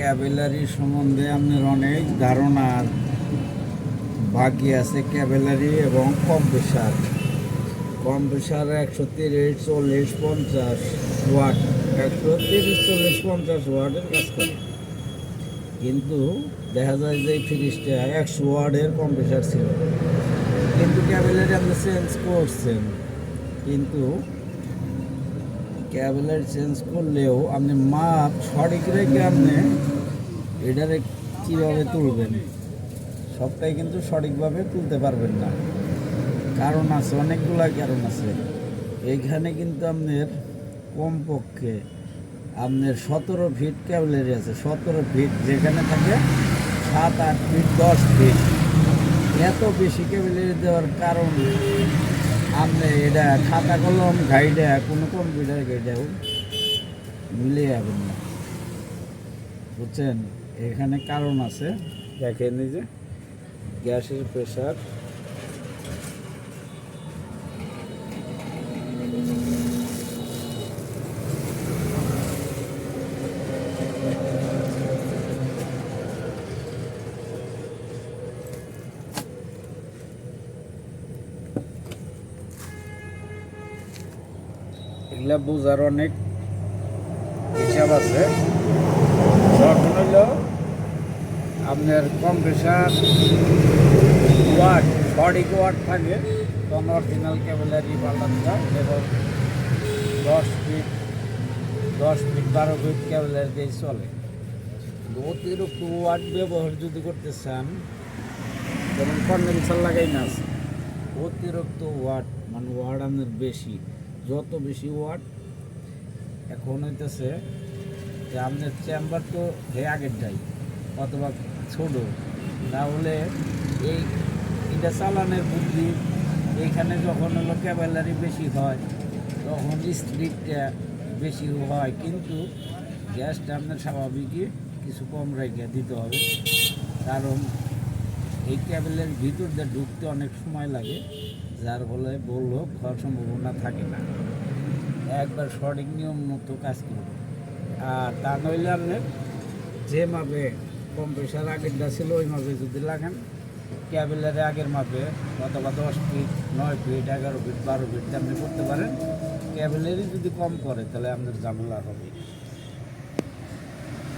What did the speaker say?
ক্যাবেলারি সম্বন্ধে আপনার অনেক ধারণার বাকি আছে ক্যাবেলারি এবং কম্প্রেসার কম্প্রেসার একশো তিরিশ, চল্লিশ, পঞ্চাশ ওয়াট। একশো তিরিশ, চল্লিশ, পঞ্চাশ ওয়াটের কাজ করে। কিন্তু দেখা যায় যে ফ্রিজটা একশো ওয়ার্ডের কম্প্রেসার ছিল। কিন্তু ক্যাবেলারি আপনি চেঞ্জ করছেন। কিন্তু ক্যাবেলারি চেঞ্জ করলেও আপনি মাপ সঠিক রেখে আপনি এটারে কীভাবে তুলবেন? সবটাই কিন্তু সঠিকভাবে তুলতে পারবেন না। কারণ আছে, অনেকগুলো কারণ আছে। এইখানে কিন্তু আপনার কমপক্ষে আপনার সতেরো ফিট ক্যাবলারি আছে। সতেরো ফিট যেখানে থাকে সাত, আট ফিট দশ ফিট এত বেশি ক্যাবলারি দেওয়ার কারণ আপনি এটা খাতা কলম গাইডে কোনো কম্পিউটার গাইডেও মিলে যাবেন না। বুঝছেন? এখানে কারণ আছে। দেখেন যে গ্যাসের প্রেশার এগুলা বোঝার অনেক হিসাব আছে। যখন হইল আপনার কম্প্রেসার ওয়াট সঠিক ওয়াট থাকে, তখন অরিজিনাল ক্যাবেলারি পাল্টাতে এবং দশ ফিট দশ ফিট বারো ফিট ক্যাবেলারি দিয়ে চলে। অতিরিক্ত ওয়াট ব্যবহার যদি করতে চান, যেমন কন্ডেন্সার লাগাই না আছে, অতিরিক্ত ওয়াট মানে ওয়াট আমাদের বেশি। যত বেশি ওয়াট, এখন হইতেছে যে আপনার চেম্বার তো হে আগেরটাই অথবা ছোট। তাহলে এই, এটা চালানের বুদ্ধি এইখানে যখন হলো ক্যাবেলারি বেশি হয়, তখন স্পিডটা বেশি হয়, কিন্তু গ্যাসটা আপনার স্বাভাবিকই কিছু কম রেখে দিতে হবে। কারণ এই ক্যাবেলের ভিতর দিয়ে ঢুকতে অনেক সময় লাগে, যার ফলে বলল হওয়ার সম্ভাবনা থাকে না। একবার সঠিক নিয়ম মতো কাজ করবে। আর তা নইলে আপনার যে মাপে কম্প্রেসার আগেরটা ছিল, ওই মাপে যদি লাগান, ক্যাবেলারে আগের মাপে অথবা দশ ফিট নয় ফিট এগারো ফিট বারো ফিট আপনি করতে পারেন। ক্যাবেলারি যদি কম করে, তাহলে আপনার ঝামেলা হবে।